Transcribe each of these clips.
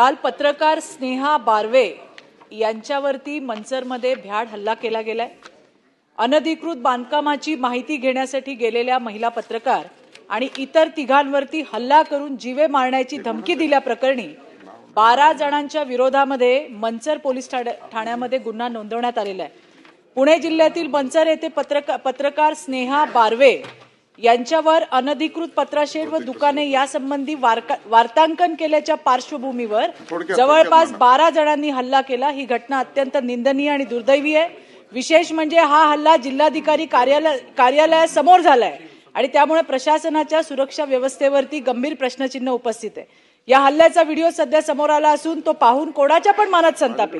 काल पत्रकार स्नेहा बारवे यांच्यावरती मंचरमध्ये भ्याड हल्ला केला गेलाय. अनधिकृत बांधकामाची माहिती घेण्यासाठी गेलेल्या महिला पत्रकार आणि इतर तिघांवरती हल्ला करून जीवे मारण्याची धमकी दिल्याप्रकरणी बारा जणांच्या विरोधामध्ये मंचर पोलीस ठाण्यामध्ये गुन्हा नोंदवण्यात आलेला आहे. पुणे जिल्ह्यातील मंचर येथे पत्रका पत्रकार स्नेहा बारवे यांच्यावर अनधिकृत पत्राशेड व दुकाने यासंबंधी वार्तांकन केल्याच्या पार्श्वभूमीवर जवळपास बारा जणांनी हल्ला केला. ही घटना अत्यंत निंदनीय आणि दुर्दैवी आहे. विशेष म्हणजे हा हल्ला जिल्हाधिकारी कार्यालय कार्यालयासमोर झालाय आणि त्यामुळे प्रशासनाच्या सुरक्षा व्यवस्थेवरती गंभीर प्रश्नचिन्ह उपस्थित आहे. या हल्ल्याचा व्हिडिओ सध्या समोर आला असून तो पाहून कोणाच्या पण मनात संताप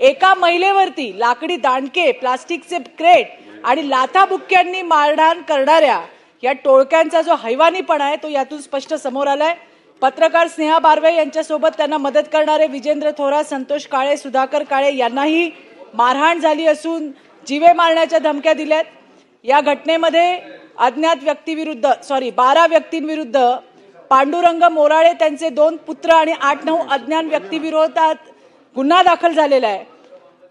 एका महिलेवरती लाकडी दांडके प्लास्टिकचे क्रेट आणि लाथाबुक्क्यांनी मारहाण करणाऱ्या या टोळक्यांचा जो हैवानीपणा आहे तो यातून स्पष्ट समोर आलाय. पत्रकार स्नेहा बारवे यांच्यासोबत त्यांना मदत करणारे विजेंद्र थोरात संतोष काळे सुधाकर काळे यांनाही मारहाण झाली असून जीवे मारण्याच्या धमक्या दिल्यात. या घटनेमध्ये अज्ञात व्यक्तीविरुद्ध सॉरी बारा व्यक्तींविरुद्ध पांडुरंग मोराळे त्यांचे दोन पुत्र आणि आठ नऊ अज्ञान व्यक्तीविरोधात गुन्हा दाखल झालेला आहे.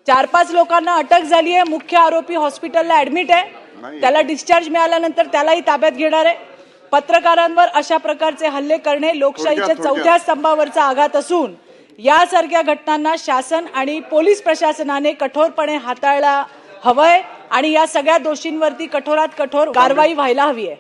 चार पाच लोकांना अटक झाली आहे मुख्य आरोपी हॉस्पिटलला ऍडमिट आहे. त्याला डिस्चार्ज मिळाल्यानंतर त्यालाही ताब्यात घेणार आहे. पत्रकारांवर अशा प्रकारचे हल्ले करणे लोकशाहीच्या. चौथ्या स्तंभावरचा आघात असून यासारख्या घटनांना शासन आणि पोलीस प्रशासनाने कठोरपणे हाताळला हवंय आणि या सगळ्या दोषींवरती कठोरात कठोर कारवाई व्हायला हवी आहे.